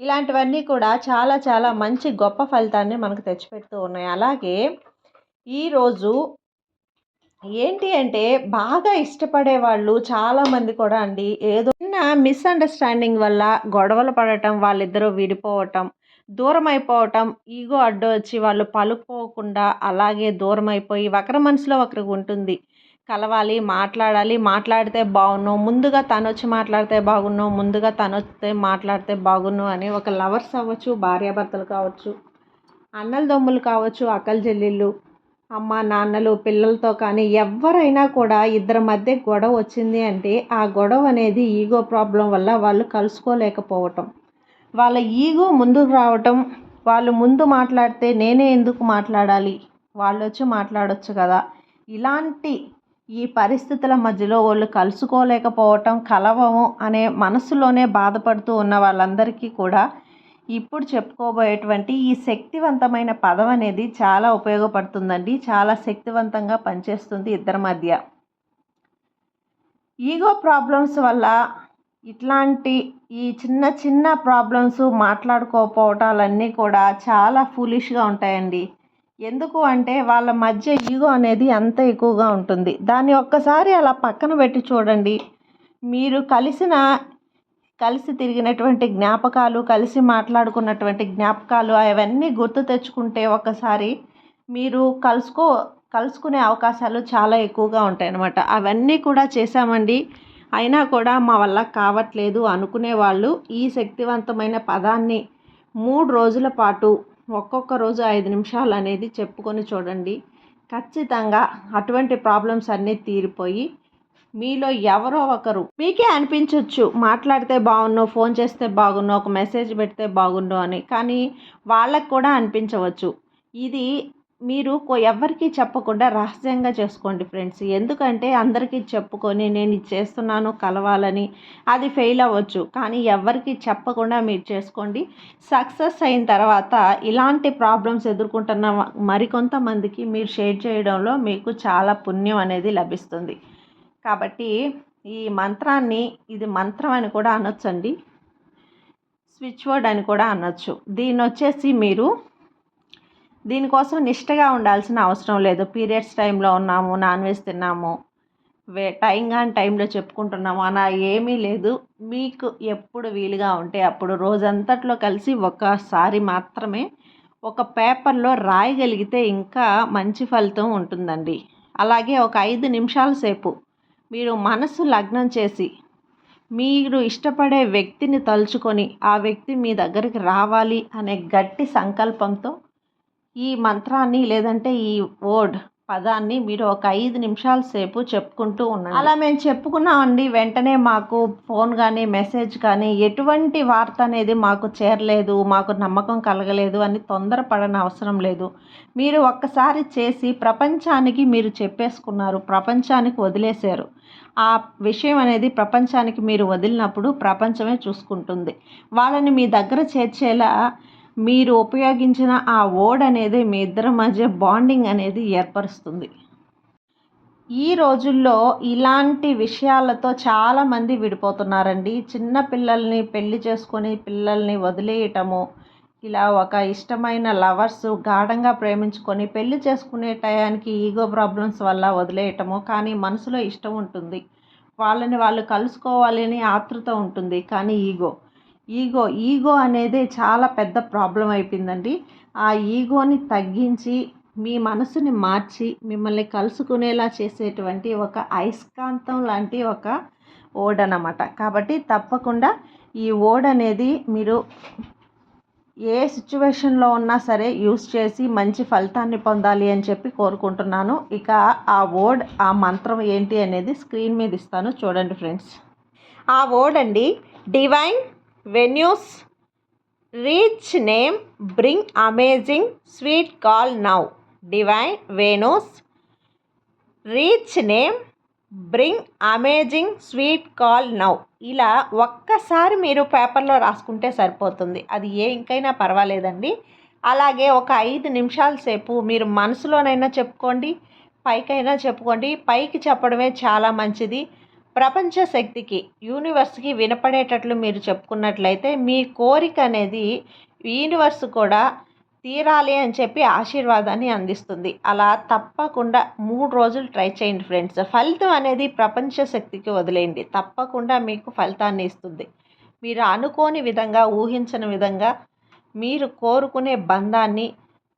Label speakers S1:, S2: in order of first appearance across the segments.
S1: ఇలాంటివన్నీ కూడా చాలా చాలా మంచి గొప్ప ఫలితాన్ని మనకు తెచ్చిపెడుతూ ఉన్నాయి. అలాగే ఈరోజు ఏంటి అంటే బాగా ఇష్టపడే వాళ్ళు చాలామంది కూడా అండి. ఏదో చిన్న మిస్అండర్స్టాండింగ్ వల్ల గొడవలు పడటం వాళ్ళిద్దరూ విడిపోవటం దూరం అయిపోవటం ఈగో అడ్డు వచ్చి వాళ్ళు పలుకోకుండా అలాగే దూరం అయిపోయి ఒకరి మనసులో ఒకరికి ఉంటుంది. కలవాలి మాట్లాడాలి మాట్లాడితే బాగున్ను ముందుగా తను వచ్చి మాట్లాడితే బాగున్ను ముందుగా తను వస్తే మాట్లాడితే బాగున్ను అని ఒక లవర్స్ అవ్వచ్చు భార్యాభర్తలు కావచ్చు అన్నల దమ్ములు కావచ్చు అక్కల చెల్లెళ్ళు అమ్మ నాన్నలు పిల్లలతో కానీ ఎవరైనా కూడా ఇద్దరి మధ్య గొడవ వచ్చింది అంటే ఆ గొడవ అనేది ఈగో ప్రాబ్లం వల్ల వాళ్ళు కలుసుకోలేకపోవటం. వాళ్ళ ఈగో ముందుకు రావటం వాళ్ళు ముందు మాట్లాడితే నేనే ఎందుకు మాట్లాడాలి వాళ్ళు వచ్చి మాట్లాడవచ్చు కదా. ఇలాంటి ఈ పరిస్థితుల మధ్యలో వాళ్ళు కలుసుకోలేకపోవటం కలవము అనే మనసులోనే బాధపడుతూ ఉన్న వాళ్ళందరికీ కూడా ఇప్పుడు చెప్పుకోబోయేటువంటి ఈ శక్తివంతమైన పదం అనేది చాలా ఉపయోగపడుతుందండి. చాలా శక్తివంతంగా పనిచేస్తుంది ఇద్దరి మధ్య. ఈగో ప్రాబ్లమ్స్ వల్ల ఇట్లాంటి ఈ చిన్న చిన్న ప్రాబ్లమ్స్ మాట్లాడుకోకపోవటాలన్నీ కూడా చాలా ఫూలిష్గా ఉంటాయండి. ఎందుకు అంటే వాళ్ళ మధ్య ఈగో అనేది అంత ఎక్కువగా ఉంటుంది. దాన్ని ఒక్కసారి అలా పక్కన పెట్టి చూడండి. మీరు కలిసిన కలిసి తిరిగినటువంటి జ్ఞాపకాలు కలిసి మాట్లాడుకున్నటువంటి జ్ఞాపకాలు అవన్నీ గుర్తు తెచ్చుకుంటే ఒకసారి మీరు కలుసుకో కలుసుకునే అవకాశాలు చాలా ఎక్కువగా ఉంటాయి అన్నమాట అవన్నీ కూడా చేశామండి. అయినా కూడా మా వల్ల కావట్లేదు అనుకునే వాళ్ళు ఈ శక్తివంతమైన పదాన్ని మూడు రోజుల పాటు ఒక్కొక్క రోజు ఐదు నిమిషాలు అనేది చెప్పుకొని చూడండి. ఖచ్చితంగా అటువంటి ప్రాబ్లమ్స్ అన్నీ తీరిపోయి మీలో ఎవరో ఒకరు మీకే అనిపించవచ్చు మాట్లాడితే బాగున్నో ఫోన్ చేస్తే బాగున్నో ఒక మెసేజ్ పెడితే బాగుండు అని. కానీ వాళ్ళకు కూడా అనిపించవచ్చు. ఇది మీరు ఎవరికీ చెప్పకుండా రహస్యంగా చేసుకోండి ఫ్రెండ్స్. ఎందుకంటే అందరికీ చెప్పుకొని నేను ఇది చేస్తున్నాను కలవాలని అది ఫెయిల్ అవ్వచ్చు. కానీ ఎవరికి చెప్పకుండా మీరు చేసుకోండి. సక్సెస్ అయిన తర్వాత ఇలాంటి ప్రాబ్లమ్స్ ఎదుర్కొంటున్న మరికొంతమందికి మీరు షేర్ చేయడంలో మీకు చాలా పుణ్యం అనేది లభిస్తుంది. కాబట్టి ఈ మంత్రాన్ని ఇది మంత్రం అని కూడా అనొచ్చండి. స్విచ్ వర్డ్ అని కూడా అనొచ్చు. దీన్ని వచ్చేసి మీరు దీనికోసం నిష్టగా ఉండాల్సిన అవసరం లేదు. పీరియడ్స్ టైంలో ఉన్నాము నాన్ వెజ్ తిన్నాము వే టైం కానీ టైంలో చెప్పుకుంటున్నాము. అలా ఏమీ లేదు. మీకు ఎప్పుడు వీలుగా ఉంటే అప్పుడు రోజంతట్లో కలిసి ఒకసారి మాత్రమే ఒక పేపర్లో రాయగలిగితే ఇంకా మంచి ఫలితం ఉంటుందండి. అలాగే ఒక ఐదు నిమిషాల సేపు మీరు మనసు లగ్నం చేసి మీరు ఇష్టపడే వ్యక్తిని తలుచుకొని ఆ వ్యక్తి మీ దగ్గరికి రావాలి అనే గట్టి సంకల్పంతో ఈ మంత్రాన్ని లేదంటే ఈ వర్డ్ పదాన్ని మీరు ఒక ఐదు నిమిషాల సేపు చెప్పుకుంటూ ఉన్నారు అలా మేము చెప్పుకున్నామండి వెంటనే మాకు ఫోన్ కానీ మెసేజ్ కానీ ఎటువంటి వార్త అనేది మాకు చేరలేదు మాకు నమ్మకం కలగలేదు అని తొందరపడని అవసరం లేదు. మీరు ఒక్కసారి చేసి ప్రపంచానికి మీరు చెప్పేసుకున్నారు ప్రపంచానికి వదిలేశారు. ఆ విషయం అనేది ప్రపంచానికి మీరు వదిలినప్పుడు ప్రపంచమే చూసుకుంటుంది. వాళ్ళని మీ దగ్గర చేర్చేలా మీరు ఉపయోగించిన ఆ వర్డ్ అనేది మీ ఇద్దరి మధ్య బాండింగ్ అనేది ఏర్పరుస్తుంది. ఈ రోజుల్లో ఇలాంటి విషయాలతో చాలామంది విడిపోతున్నారండి. చిన్న పిల్లల్ని పెళ్ళి చేసుకొని పిల్లల్ని వదిలేయటము ఇలా ఒక ఇష్టమైన లవర్స్ గాఢంగా ప్రేమించుకొని పెళ్ళి చేసుకునే టయానికి ఈగో ప్రాబ్లమ్స్ వల్ల వదిలేయటము కానీ మనసులో ఇష్టం ఉంటుంది. వాళ్ళని వాళ్ళు కలుసుకోవాలని ఆతృత ఉంటుంది కానీ ఈగో ఈగో ఈగో అనేది చాలా పెద్ద ప్రాబ్లం అయిపోయిందండి. ఆ ఈగోని తగ్గించి మీ మనసుని మార్చి మిమ్మల్ని కలుసుకునేలా చేసేటువంటి ఒక అయస్కాంతం లాంటి ఒక ఓడ్ అన్నమాట. కాబట్టి తప్పకుండా ఈ ఓడ్ అనేది మీరు ఏ సిచ్యువేషన్లో ఉన్నా సరే యూస్ చేసి మంచి ఫలితాన్ని పొందాలి అని చెప్పి కోరుకుంటున్నాను. ఇక ఆ ఓడ్ ఆ మంత్రం ఏంటి అనేది స్క్రీన్ మీద ఇస్తాను. చూడండి ఫ్రెండ్స్. ఆ ఓడ్ అండి divine venues reach name bring amazing sweet call now divine venues reach name bring amazing sweet call now ఇలా ఒక్కసారి మీరు పేపర్లో రాసుకుంటే సరిపోతుంది. అది ఏ ఇంకైనా పర్వాలేదండి. అలాగే ఒక ఐదు నిమిషాల సేపు మీరు మనసులోనైనా చెప్పుకోండి పైకైనా చెప్పుకోండి. పైకి చెప్పడమే చాలా మంచిది. ప్రపంచ శక్తికి యూనివర్స్కి వినపడేటట్లు మీరు చెప్పుకున్నట్లయితే మీ కోరిక అనేది యూనివర్స్ కూడా తీరాలి అని చెప్పి ఆశీర్వాదాన్ని అందిస్తుంది. అలా తప్పకుండా మూడు రోజులు ట్రై చేయండి ఫ్రెండ్స్. ఫలితం అనేది ప్రపంచ శక్తికి వదిలేయండి. తప్పకుండా మీకు ఫలితాన్ని ఇస్తుంది. మీరు అనుకోని విధంగా ఊహించని విధంగా మీరు కోరుకునే బంధాన్ని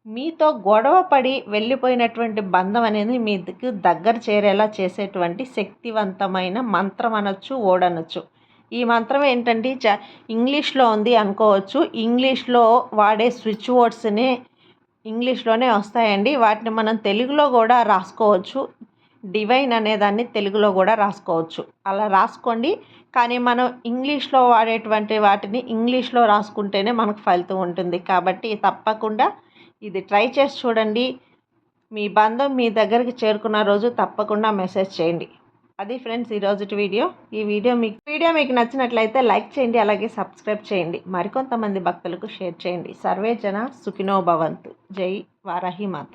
S1: మీతో గొడవ పడి వెళ్ళిపోయినటువంటి బంధం అనేది మీకు దగ్గర చేరేలా చేసేటువంటి శక్తివంతమైన మంత్రం అనొచ్చు ఓడనొచ్చు ఈ మంత్రం ఏంటంటే చ ఇంగ్లీష్లో ఉంది అనుకోవచ్చు. ఇంగ్లీష్లో వాడే స్విచ్ వర్డ్స్ని ఇంగ్లీష్లోనే వస్తాయండి. వాటిని మనం తెలుగులో కూడా రాసుకోవచ్చు. డివైన్ అనేదాన్ని తెలుగులో కూడా రాసుకోవచ్చు. అలా రాసుకోండి. కానీ మనం ఇంగ్లీష్లో వాడేటువంటి వాటిని ఇంగ్లీష్లో రాసుకుంటేనే మనకు ఫలితం ఉంటుంది. కాబట్టి తప్పకుండా ఇది ట్రై చేసి చూడండి. మీ బంధం మీ దగ్గరికి చేరుకున్న రోజు తప్పకుండా మెసేజ్ చేయండి. అది ఫ్రెండ్స్ ఈరోజు వీడియో. ఈ వీడియో మీకు వీడియో మీకు నచ్చినట్లయితే లైక్ చేయండి అలాగే సబ్స్క్రైబ్ చేయండి. మరికొంతమంది భక్తులకు షేర్ చేయండి. సర్వే జన సుఖినో భవంతు. జై వారాహి మాత.